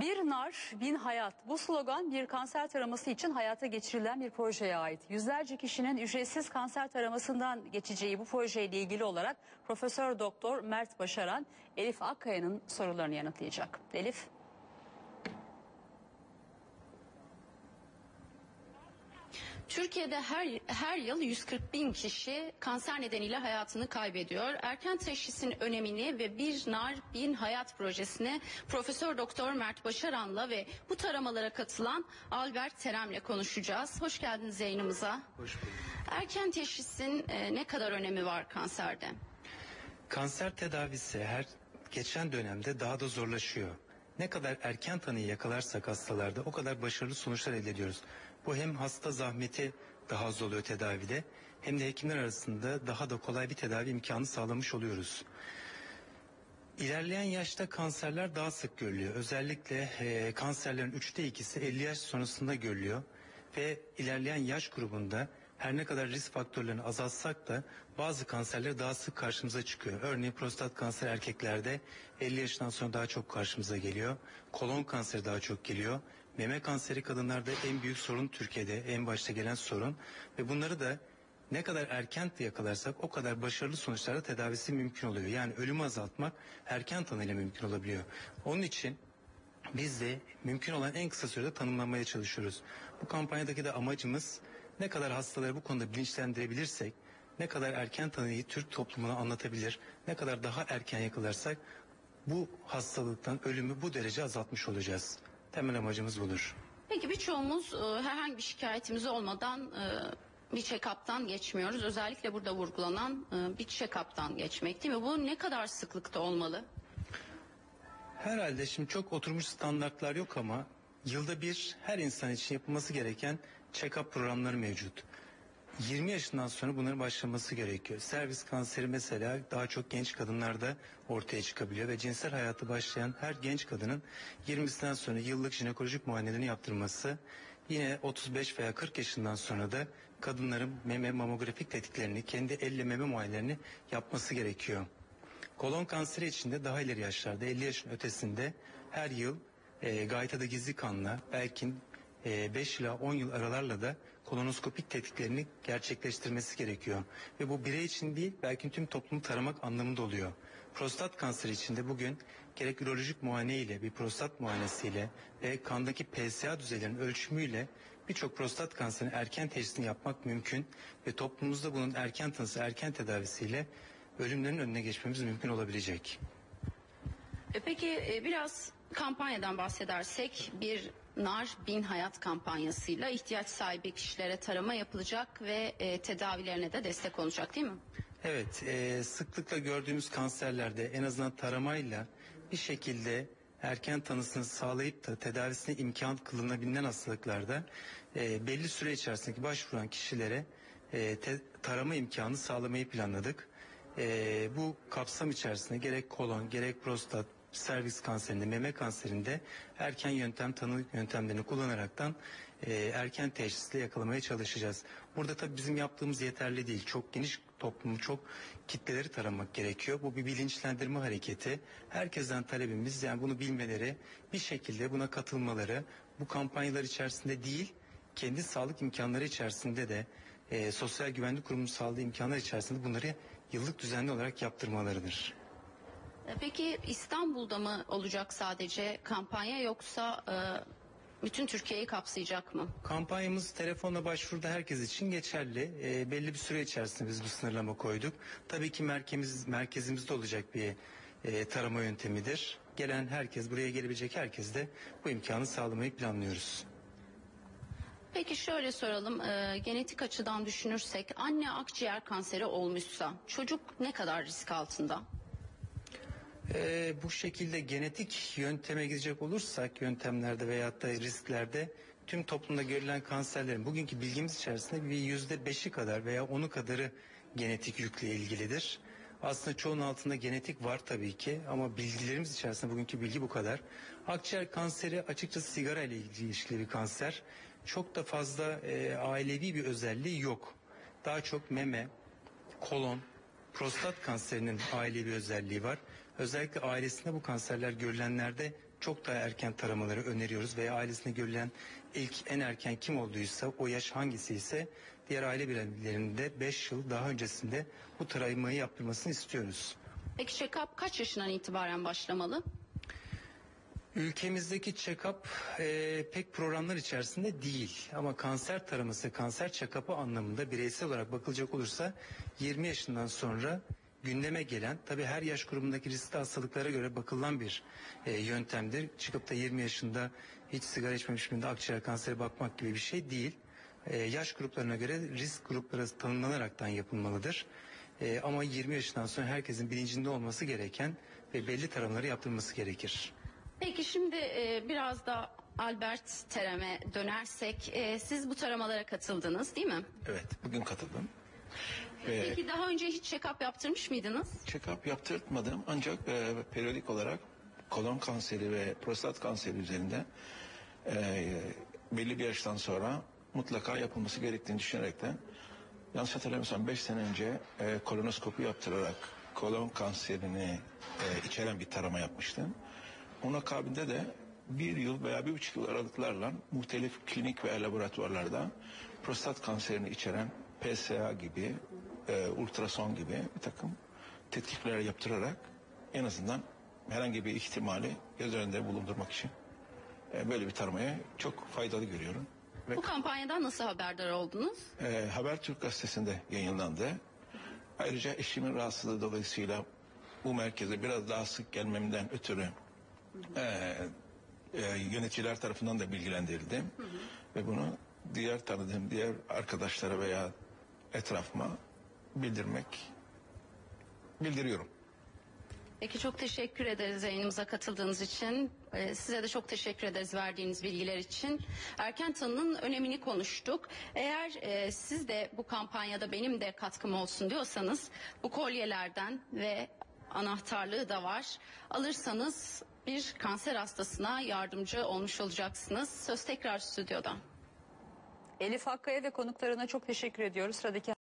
Bir nar, bin hayat. Bu slogan bir kanser taraması için hayata geçirilen bir projeye ait. Yüzlerce kişinin ücretsiz kanser taramasından geçeceği bu projeyle ilgili olarak Profesör Doktor Mert Başaran, Elif Akkaya'nın sorularını yanıtlayacak. Elif. Türkiye'de her her yıl 140 bin kişi kanser nedeniyle hayatını kaybediyor. Erken teşhisin önemini ve Bir Nar Bin Hayat projesini Profesör Doktor Mert Başaran'la ve bu taramalara katılan Albert Terem'le konuşacağız. Hoş geldiniz yayınımıza. Hoş bulduk. Erken teşhisin e, ne kadar önemi var kanserde? Kanser tedavisi her geçen dönemde daha da zorlaşıyor. Ne kadar erken tanıyı yakalarsak hastalarda o kadar başarılı sonuçlar elde ediyoruz. Bu hem hasta zahmeti daha az oluyor tedavide hem de hekimler arasında daha da kolay bir tedavi imkanı sağlamış oluyoruz. İlerleyen yaşta kanserler daha sık görülüyor. Özellikle e, kanserlerin üçte ikisi 50 yaş sonrasında görülüyor. Ve ilerleyen yaş grubunda her ne kadar risk faktörlerini azaltsak da bazı kanserler daha sık karşımıza çıkıyor. Örneğin prostat kanseri erkeklerde 50 yaşından sonra daha çok karşımıza geliyor. Kolon kanseri daha çok geliyor. Meme kanseri kadınlarda en büyük sorun Türkiye'de en başta gelen sorun. Ve bunları da ne kadar erken yakalarsak o kadar başarılı sonuçlarla tedavisi mümkün oluyor. Yani ölümü azaltmak erken tanıyla mümkün olabiliyor. Onun için biz de mümkün olan en kısa sürede tanımlamaya çalışıyoruz. Bu kampanyadaki de amacımız ne kadar hastaları bu konuda bilinçlendirebilirsek, ne kadar erken tanıyı Türk toplumuna anlatabilir, ne kadar daha erken yakalarsak bu hastalıktan ölümü bu derece azaltmış olacağız. Temel amacımız budur. Peki birçoğumuz e, herhangi bir şikayetimiz olmadan e, bir check-up'tan geçmiyoruz. Özellikle burada vurgulanan e, bir check-up'tan geçmek değil mi? Bu ne kadar sıklıkta olmalı? Herhalde şimdi çok oturmuş standartlar yok ama yılda bir her insan için yapılması gereken check-up programları mevcut. 20 yaşından sonra bunların başlaması gerekiyor. Servis kanseri mesela daha çok genç kadınlarda ortaya çıkabiliyor ve cinsel hayatı başlayan her genç kadının 20'sinden sonra yıllık jinekolojik muayenelerini yaptırması yine 35 veya 40 yaşından sonra da kadınların meme mamografik tetiklerini kendi elle meme muayenelerini yapması gerekiyor. Kolon kanseri için de daha ileri yaşlarda 50 yaşın ötesinde her yıl e, gaytada gizli kanla belki e, 5 ila 10 yıl aralarla da kolonoskopik tetkiklerini gerçekleştirmesi gerekiyor. Ve bu birey için değil belki tüm toplumu taramak anlamında oluyor. Prostat kanseri için de bugün gerek ürolojik muayene ile bir prostat muayenesiyle ve kandaki PSA düzeylerinin ölçümüyle birçok prostat kanserinin erken teşhisini yapmak mümkün ve toplumumuzda bunun erken tanısı, erken tedavisiyle ölümlerin önüne geçmemiz mümkün olabilecek. E peki e, biraz kampanyadan bahsedersek bir Nar Bin Hayat kampanyasıyla ihtiyaç sahibi kişilere tarama yapılacak ve e, tedavilerine de destek olacak değil mi? Evet, e, sıklıkla gördüğümüz kanserlerde en azından taramayla bir şekilde erken tanısını sağlayıp da tedavisine imkan kılınabilen hastalıklarda e, belli süre içerisindeki başvuran kişilere e, te- tarama imkanı sağlamayı planladık. E, bu kapsam içerisinde gerek kolon gerek prostat servis kanserinde, meme kanserinde erken yöntem tanı yöntemlerini kullanaraktan e, erken teşhisle yakalamaya çalışacağız. Burada tabii bizim yaptığımız yeterli değil. Çok geniş toplumu, çok kitleleri taramak gerekiyor. Bu bir bilinçlendirme hareketi. Herkesten talebimiz yani bunu bilmeleri, bir şekilde buna katılmaları, bu kampanyalar içerisinde değil, kendi sağlık imkanları içerisinde de e, sosyal güvenlik kurumu sağladığı imkanlar içerisinde bunları yıllık düzenli olarak yaptırmalarıdır. E, Peki İstanbul'da mı olacak sadece kampanya yoksa e, bütün Türkiye'yi kapsayacak mı? Kampanyamız telefonla başvuruda herkes için geçerli. E, belli bir süre içerisinde biz bu sınırlama koyduk. Tabii ki merkezimiz, merkezimizde olacak bir e, tarama yöntemidir. Gelen herkes, buraya gelebilecek herkes de bu imkanı sağlamayı planlıyoruz. Peki şöyle soralım e, genetik açıdan düşünürsek anne akciğer kanseri olmuşsa çocuk ne kadar risk altında? Ee, bu şekilde genetik yönteme gidecek olursak yöntemlerde veyahut da risklerde tüm toplumda görülen kanserlerin bugünkü bilgimiz içerisinde bir yüzde beşi kadar veya onu kadarı genetik yükle ilgilidir. Aslında çoğunun altında genetik var tabii ki ama bilgilerimiz içerisinde bugünkü bilgi bu kadar. Akciğer kanseri açıkçası sigara ile ilişkili bir kanser. Çok da fazla e, ailevi bir özelliği yok. Daha çok meme, kolon, prostat kanserinin ailevi özelliği var. Özellikle ailesinde bu kanserler görülenlerde çok daha erken taramaları öneriyoruz veya ailesinde görülen ilk en erken kim olduysa o yaş hangisi ise diğer aile bireylerinde 5 yıl daha öncesinde bu taramayı yaptırmasını istiyoruz. Peki check-up kaç yaşından itibaren başlamalı? Ülkemizdeki check-up e, pek programlar içerisinde değil ama kanser taraması, kanser check-up'ı anlamında bireysel olarak bakılacak olursa 20 yaşından sonra gündeme gelen tabi her yaş grubundaki riskli hastalıklara göre bakılan bir e, yöntemdir. Çıkıp da 20 yaşında hiç sigara içmemiş birinde akciğer kanseri bakmak gibi bir şey değil. E, yaş gruplarına göre risk grupları tanımlanaraktan yapılmalıdır. E, ama 20 yaşından sonra herkesin bilincinde olması gereken ve belli taramaları yaptırması gerekir. Peki şimdi e, biraz da Albert Terem'e dönersek e, siz bu taramalara katıldınız değil mi? Evet, bugün katıldım. Ve Peki daha önce hiç check-up yaptırmış mıydınız? check-up yaptırtmadım ancak e, periyodik olarak kolon kanseri ve prostat kanseri üzerinde e, belli bir yaştan sonra mutlaka yapılması gerektiğini düşünerekten yanlış hatırlamıyorsam 5 sene önce e, kolonoskopi yaptırarak kolon kanserini e, içeren bir tarama yapmıştım. Onun akabinde de bir yıl veya bir buçuk yıl aralıklarla muhtelif klinik ve laboratuvarlarda prostat kanserini içeren PSA gibi, e, ultrason gibi bir takım tetkikler yaptırarak en azından herhangi bir ihtimali göz önünde bulundurmak için e, böyle bir taramaya çok faydalı görüyorum. Ve Bu kampanyadan nasıl haberdar oldunuz? e, Habertürk gazetesinde yayınlandı. Ayrıca eşimin rahatsızlığı dolayısıyla bu merkeze biraz daha sık gelmemden ötürü e, e, yöneticiler tarafından da bilgilendirildim. Ve bunu diğer tanıdığım diğer arkadaşlara veya etrafıma bildirmek bildiriyorum. Peki çok teşekkür ederiz yayınımıza katıldığınız için. Ee, size de çok teşekkür ederiz verdiğiniz bilgiler için. Erken tanının önemini konuştuk. Eğer e, siz de bu kampanyada benim de katkım olsun diyorsanız bu kolyelerden ve anahtarlığı da var. Alırsanız bir kanser hastasına yardımcı olmuş olacaksınız. Söz tekrar stüdyoda. Elif Hakkaya ve konuklarına çok teşekkür ediyoruz. Sıradaki